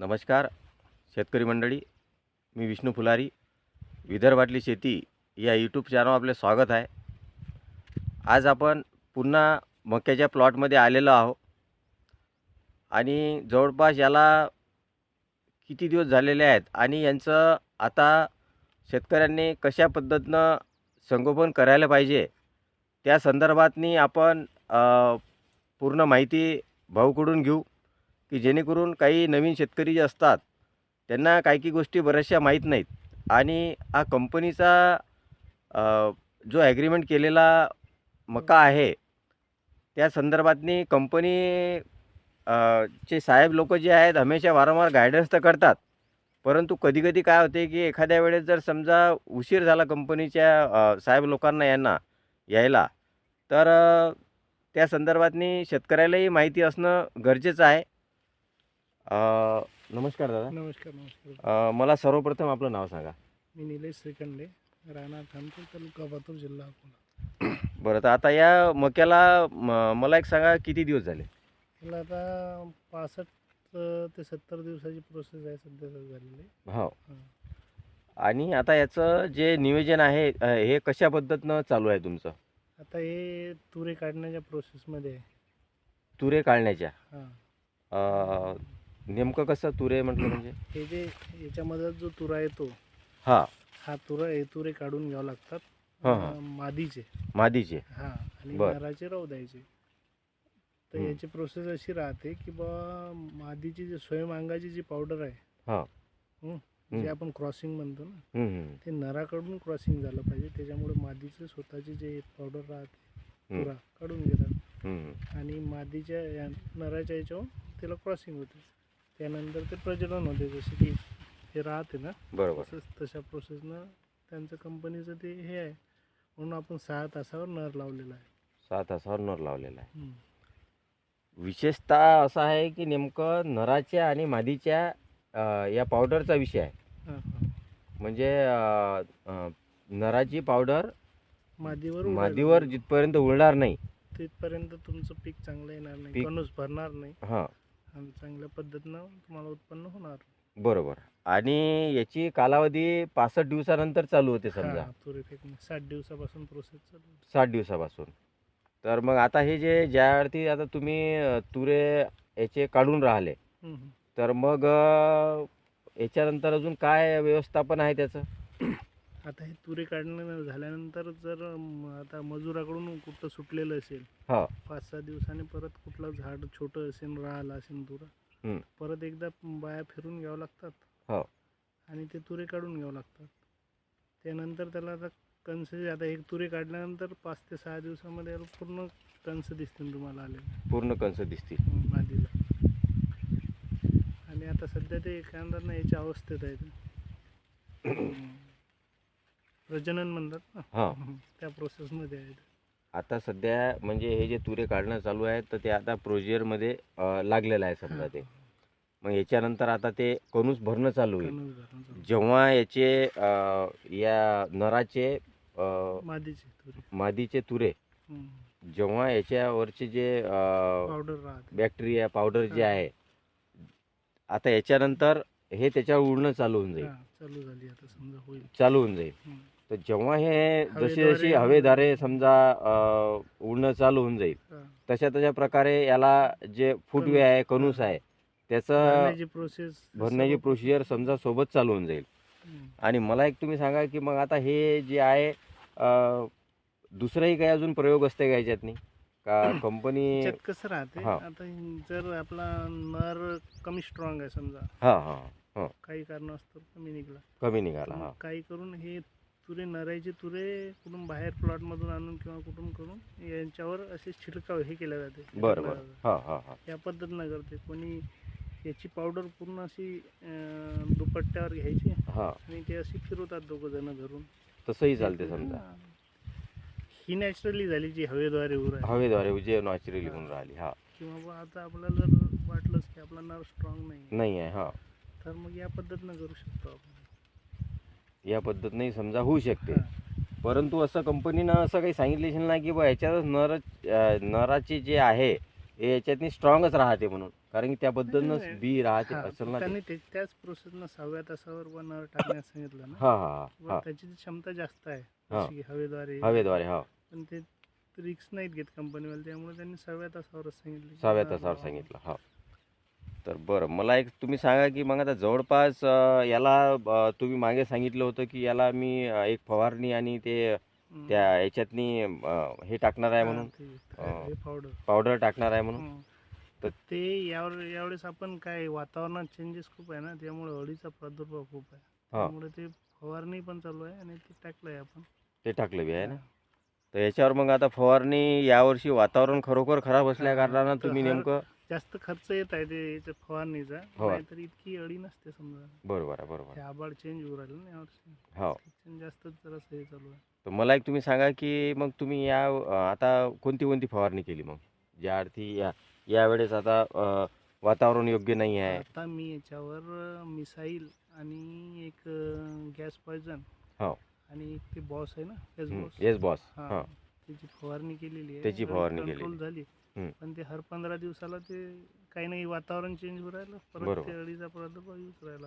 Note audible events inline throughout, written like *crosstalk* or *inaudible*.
नमस्कार शेतकरी मंडळी. मी विष्णू फुलारी. विदर्भातली शेती या यूट्यूब चॅनल आपले स्वागत आहे. आज आपण पुन्हा मक्याच्या प्लॉटमध्ये आलेलो आहो आणि जवळपास याला किती दिवस झालेले आहेत आणि यांचं आता शेतकऱ्यांनी कशा पद्धतीनं संगोपन करायला पाहिजे त्या संदर्भातनी आपण पूर्ण माहिती भाऊकडून घेऊ. की जेणेकरून काही नवीन शेतकरी जे असतात त्यांना काही काही गोष्टी बऱ्याचशा माहीत नाहीत. आणि हा कंपनीचा जो ॲग्रीमेंट केलेला मका आहे त्या संदर्भातनी कंपनी चे साहेब लोक जे आहेत हमेशा वारंवार गायडन्स तर करतात. परंतु कधी कधी काय होते की एखाद्या वेळेस जर समजा उशीर झाला कंपनीच्या साहेब लोकांना यांना यायला तर त्या संदर्भातनी शेतकऱ्यालाही माहिती असणं गरजेचं आहे. अ, नमस्कार दादा. नमस्कार नमस्कार. अ, मला सर्वप्रथम आपलं नाव सांगा. मी निलेश श्रीखंडे राहणार खानपूर तालुका बातूर जिल्हा अकोला. बरं तर आता या मक्याला म- मला एक सांगा किती दिवस झाले? याला आता पासष्ट ते सत्तर दिवसाची प्रोसेस आहे सध्या तर झालेली. हो. हां. आणि आता याचं जे नियोजन आहे अ, हे कशा पद्धतीनं चालू आहे तुमचं? आता हे तुरे काढण्याच्या प्रोसेसमध्ये आहे. तुरे काढण्याच्या? हां. अ, नेमकं कसं तुरे म्हटलं म्हणजे? *clears throat* हे जे याच्यामध्ये जो तुरा येतो हां. हा तुरा हे तुरे काढून घ्यावं लागतात. हां, हां. अं, मादीचे. मादीचे. हां आणि बर. नराचे राहू द्यायचे. तर. याची प्रोसेस अशी राहते की बा मादीची जी स्वयंअंगाची जी पावडर आहे हां. जे आपण क्रॉसिंग म्हणतो ना ते नराकडून क्रॉसिंग झालं पाहिजे. त्याच्यामुळे मादीचे स्वतःचे जे पावडर राहते पुरा काढून घेतात. आणि मादीच्या या नराच्या याच्यावर त्याला क्रॉसिंग होते. त्यानंतर ते प्रजनन होते जसे की हे राहते ना बरोबर तसंच तशा प्रोसेसनं त्यांचं कंपनीचं ते हे आहे म्हणून आपण सहा तासावर नर लावलेला आहे सहा तासावर नर लावलेला आहे. विशेषतः असं आहे की नेमकं नराच्या आणि मादीच्या अ, या पावडरचा विषय आहे हां, हां. म्हणजे अ, अ, नराची पावडर मादीवर उडायला मादीवर. जिथपर्यंत उडणार नाही तिथपर्यंत तुमचं पीक चांगलं येणार नाही पीक- कणूस भरणार नाही हां आणि चांगल्या पद्धतीनं तुम्हाला उत्पन्न होणार. बरोबर. आणि याची कालावधी पासष्ट दिवसानंतर चालू होते समजा. हां, तुरी फेकणे साठ दिवसापासून प्रोसेस चालू आहे. साठ दिवसापासून. तर मग आता हे जे ज्यावरती आता तुम्ही अ, तुरे याचे काढून राहिले. तर मग अ, याच्यानंतर अजून काय व्यवस्थापन आहे त्याचं? आता हे तुरे काढणं झाल्यानंतर जर म, आता मजुराकडून कुठं सुटलेलं असेल हो. पाच सहा दिवसांनी परत कुठलं झाड छोटं असेल राहिलं असेल तुरा हं. परत एकदा बाया फिरून घ्यावं लागतात. हो. आणि ते तुरे काढून घ्यावं लागतात. त्यानंतर त्याला आता कंस आता एक तुरे काढल्यानंतर पाच ते सहा दिवसामध्ये याला पूर्ण कंस दिसतील तुम्हाला आले पूर्ण कंस दिसतील. मादीला आणि आता सध्या ते म्हणतात ना याच्या अवस्थेत आहेत *clears throat* प्रजनन म्हणतात ना. हां. *laughs* त्या प्रोसेसमध्ये आहेत. आता सध्या म्हणजे हे जे तुरे काढणं चालू आहे तर ते आता प्रोजिअरमध्ये अ, लागलेलं आहे समजा ते. मग याच्यानंतर आता ते कणूस भरणं चालू होईल कणूस. जेव्हा याचे अ, या नराचे अ, मादीचे तुरे. मादीचे तुरे हम्म. जेव्हा याच्यावरचे जे अ, पावडर राहते. बॅक्टेरिया पावडर जे हा. आहे आता याच्यानंतर हे त्याच्यावर उडणं चालू होऊन जाईल. हा, चालू झाली आता समजा होईल. चालू होऊन जाईल. हम्म. तर जेव्हा हे जशी जशी हवेद्वारे समजा उडणं चालू होऊन जाईल. तशा तशा प्रकारे याला जे फुटवे. आहे कणूस. आहे त्याचं भरण्याची प्रोसेस भरण्याची प्रोसिजर समजा सोबत चालू होऊन जाईल. आणि मला एक तुम्ही सांगा की मग आता हे जे आहे दुसराही काही अजून प्रयोग असते का *clears throat* याच्यात नाही का कंपनी कसं राहते. आता जर आपला नर कमी स्ट्रॉंग आहे समजा. हां हां काही कारण असतं कमी निघला. कमी निघाला काही करून हे तुरे नरायचे तुरे कुठून बाहेर प्लॉट मधून आणून किंवा कुठून करून यांच्यावर असे छिडकाव हे केले जाते. बरं छिडकलं बरं. जातं. हां हां हां. या पद्धतीनं करते. कोणी याची पावडर पूर्ण अशी अं, दुपट्ट्यावर घ्यायची हां. आणि ते अशी फिरवतात दोघं जण धरून. तसंही चालते समजा. हा. ही नॅचरली झाली जी हवेद्वारे उर आहे. हवेद्वारे जे नॅचरली होऊन राहिली हा. किंवा बुवा आता आपल्याला जर वाटलंच की आपला नर्व स्ट्रॉंग नाही नाही आहे हा. तर मग या पद्धतीनं करू शकतो आपण. या पद्धतीने समजा होऊ शकते. परंतु असं कंपनीनं असं काही सांगितले असेल ना की बा याच्यातच नर नराचे जे आहे हे याच्यातनी स्ट्रॉंगच राहते म्हणून. कारण की त्याबद्दलच नाही, बी राहते असेल ना त्यांनी ते त्याच प्रोसेसनं सहाव्या तासावर बनावर टाकण्यास सांगितलं ना. हा हा व त्याची क्षमता जास्त आहे हा. जशी की हवेद्वारे. हवेद्वारे हा. पण ते रिक्स नाहीत घेत कंपनीवाले त्यामुळे त्यांनी सहाव्या तासावरच सांगितलं की सहाव्या हा, तासावर. सांगितलं हा. तर बरं. मला एक तुम्ही सांगा की मग आता जवळपास याला तुम्ही मागे सांगितलं होतं की याला मी एक फवारणी आणि ते. त्या याच्यातनी हे टाकणार आहे म्हणून. पावडर पावडर टाकणार आहे म्हणून. तर- ते यावर यावेळेस आपण काय वातावरणात चेंजेस खूप आहे ना त्यामुळे अळीचा प्रादुर्भाव खूप आहे. त्यामुळे ते फवारणी पण चालू आहे आणि ते टाकलंय आपण. ते टाकलं बी आहे ना. तर याच्यावर मग आता फवारणी यावर्षी वातावरण खरोखर खराब असल्या कारणानं तुम्ही नेमकं जास्त खर्च येत आहे ते फवारणीचा. हो. नाहीतर इतकी अळी नसते समजा. बरोबर आहे बरोबर आहे. आबाळ चेंज होऊ राहिलं ना यावर्षी हो. जास्तच जरासं हे चालू आहे. तर मला एक तुम्ही सांगा की मग तुम्ही या अं, आता कोणती कोणती फवारणी केली मग? ज्या अर्थी या यावेळेस आता अं, वातावरण योग्य नाही आहे? आता मी याच्यावर मिसाईल आणि एक गॅस पॉयझन हो. आणि एक ते बॉस आहे ना गॅस बॉस. येस बॉस हा. हां. त्याची फवारणी केलेली आहे. त्याची फवारणी केलेली. झाली. हम्म. पण ते हर पंधरा दिवसाला ते काही नाही वातावरण चेंज होऊ राहिलं परत बरोबर. ते अळीचा प्रादुर्भाव येऊच राहिला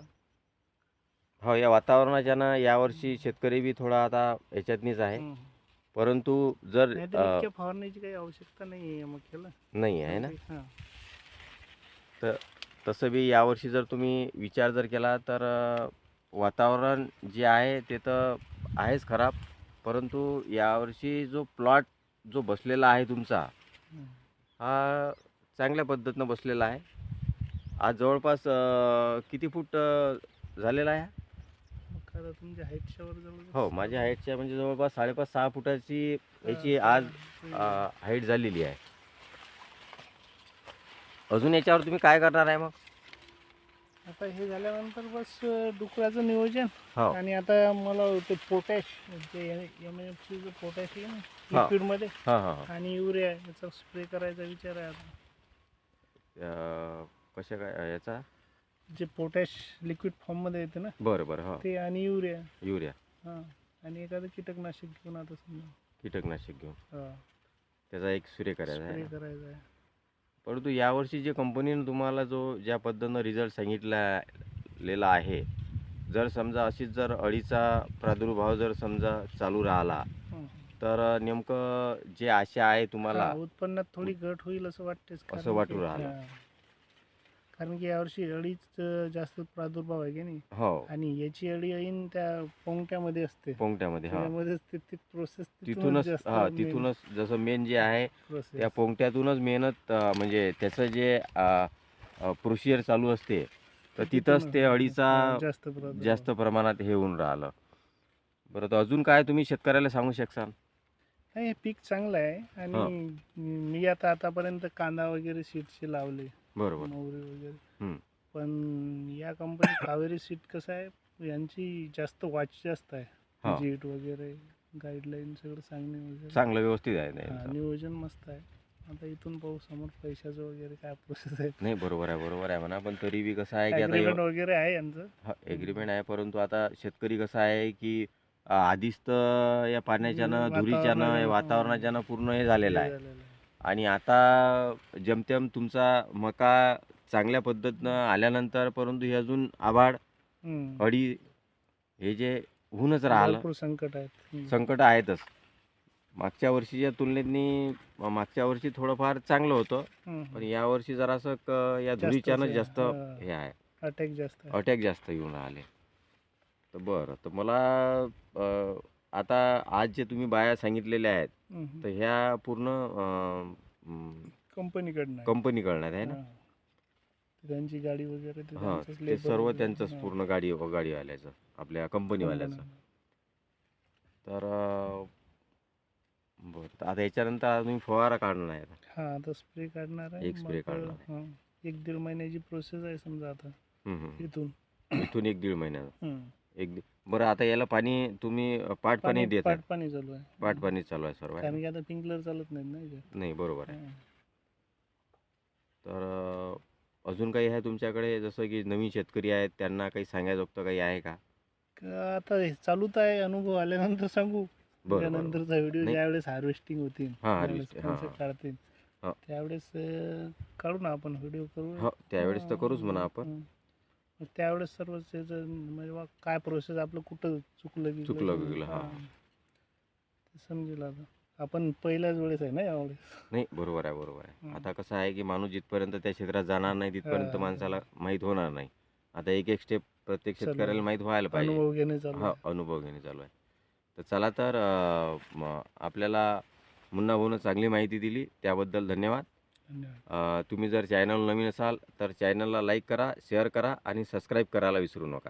हो या वातावरणाच्यानं यावर्षी शेतकरी बी थोडा आता याच्यातनीच आहे हम्म. परंतु जर अं, इतक्या फवारणीची काही आवश्यकता नाही आहे मग केलं नाही आहे ना हा. तसं बी यावर्षी जर तुम्ही विचार जर केला तर अ, वातावरण जे आहे ते तर आहेच खराब परंतु यावर्षी जो प्लॉट जो बसलेला आहे तुमचा हम्म. हा चांगल्या पद्धतीनं बसलेला आहे. आज जवळपास किती फूट झालेला आहे हा? तुमच्या हाईटच्या हो माझ्या हाईटच्या म्हणजे जवळपास साडेपाच सहा फुटाची याची आज हाईट झालेली आहे. अजून याच्यावर तुम्ही काय करणार आहे मग? आता हे झाल्यानंतर बस डुकराचं नियोजन हो. आणि आता मला ते पोटॅश जे एम एफ सी जो पोटॅश आहे हां. हां हां आणि युरिया याचा स्प्रे करायचा विचार आहे आता. अ, कशा काय याचा? जे पोटॅश लिक्विड फॉर्ममध्ये येते ना? बरं बरं हो. ते आणि युरिया युरिया हां. आणि एखादं कीटकनाशक घेऊन आता समजा. कीटकनाशक घेऊन. त्याचा एक स्प्रे करायचा स्प्रे करायचा आहे. परंतु यावर्षी जे कंपनीनं तुम्हाला जो ज्या पद्धतीनं रिझल्ट सांगितलेला आहे जर समजा अशीच जर अळीचा प्रादुर्भाव जर समजा चालू राहिला. तर नेमकं जे आशा आहे तुम्हाला हा, उत्पन्नात थोडी घट होईल असं वाटतेच असं कारण वाटू की- राहिलं. हा. कारण की यावर्षी अळीच अं, जास्त प्रादुर्भाव आहे की नाही? हो. आणि याची अळी येईन त्या पोंगट्यामध्ये असते. पोंगट्यामध्ये हा. त्याच्यामध्येच ते ती प्रोसेस तिथूनच हा तिथूनच जसं मेन जे आहे प्रोसेस त्या पोंगट्यातूनच मेहनत अं, म्हणजे त्याचं जे प्रोसिजर चालू असते तर तिथंच ते अळीचा जास्त प्रादुर्भाव. जास्त प्रमाणात हे होऊन राहिलं. बरं तर अजून काय तुम्ही शेतकऱ्याला सांगू शकाल नाही, हे पीक चांगलं आहे. आणि मी आता आतापर्यंत कांदा वगैरे सीडचे लावले. बरोबर. मोहरी वगैरे. हम्म. पण या कंपनी कावेरी सीट कसं आहे यांची जास्त वाच जास्त आहे. जीट वगैरे गाईडलाईन सगळं सांगणे वगैरे. चांगलं व्यवस्थित आहे हा, नियोजन मस्त आहे. आता इथून पाहू समोर पैशाचं वगैरे काय प्रोसेस आहे. नाही बरोबर आहे बरोबर आहे म्हणा. पण तरी बी कसं आहे की आता ॲग्रीमेंट वगैरे आहे यांचं. एग्रीमेंट आहे. परंतु आता शेतकरी कसं आहे की आधीच तर या पाण्याच्यानं धुरीच्यानं या वातावरणाच्यानं पूर्ण हे झालेलं आहे. आणि आता जमतेम तुमचा मका चांगल्या पद्धतीनं आल्यानंतर परंतु हे अजून आभाड हम्म. अडी हे जे होऊनच राहिलं संकट आहेत. संकट आहेतच मागच्या वर्षीच्या तुलनेतनी मागच्या वर्षी थोडंफार चांगलं होतं. पण यावर्षी जरासं क- या धुरीच्यानं. जास्त हा. आहे अटॅक जास्त आहे अटॅक जास्त येऊन राहिले तर बरं तर मला अं, आता आज जे तुम्ही बाया सांगितलेल्या आहेत. तर ह्या पूर्ण कंपनीकडनं आहे. कंपनीकडनं आहे ना हा. ते त्यांची गाडी वगैरे ते हां त्यांचंच ते labor सर्व वगैरे. त्यांचंच हा. पूर्ण गाडी गाडीवाल्याचं आपल्या कंपनीवाल्याचं तर अं, बरं तर आता याच्यानंतर आता तुम्ही फवारा काढणार आहे हा आता स्प्रे काढणार आहे एक spray मग, काढणार आहे. हा. एक दीड महिन्याची प्रोसेस आहे समजा आता हम्म, हम्म. इथून इथून एक दीड महिन्यात हम्म. बरं आता याला पाणी तुम्ही पाट पाणी देत पाट पाणी चालू आहे पाट पाणी चालू आहे सर्व कारण? की आता पिंकलर चालत नाहीत ना याच्यात. नाही बरोबर आहे हा. तर अजून काही आहे तुमच्याकडे जसं की नवीन शेतकरी आहेत त्यांना काही सांगायजोगतं काही आहे का का आता हे चालूच आहे अनुभव आल्यानंतर सांगू बरं बरं त्यानंतरचा व्हिडिओ नाही. ज्यावेळेस हार्वेस्टिंग होतील हा, हा, concept हा. काढतील हो. त्यावेळेस अं, काढू ना आपण व्हिडिओ करू हो त्यावेळेस तर करूच म्हणा आपण हं. मग त्यावेळेस सर्व त्याचं म्हणजे बा काय प्रोसेस आपलं कुठं चुकलं बिकलं चुकलं बिकलं, हा. समजेल आता आपण पहिल्याच वेळेस आहे ना यावेळेस नाही बरोबर आहे बरोबर आहे. आता कसं आहे की माणूस जिथपर्यंत त्या क्षेत्रात जाणार नाही तिथपर्यंत. माणसाला माहीत होणार नाही आता एक एक स्टेप प्रत्येक. शेतकऱ्याला माहीत व्हायला पाहिजे अनुभव घेणे चालू हा आहे. अनुभव घेणे चालू आहे तर चला तर अं, म- आपल्याला मुन्ना भाऊनं चांगली माहिती दिली त्याबद्दल धन्यवाद तुम्ही जर चॅनल नवीन असाल तर चॅनलला लाईक करा शेअर करा आणि सबस्क्राईब करायला विसरू नका.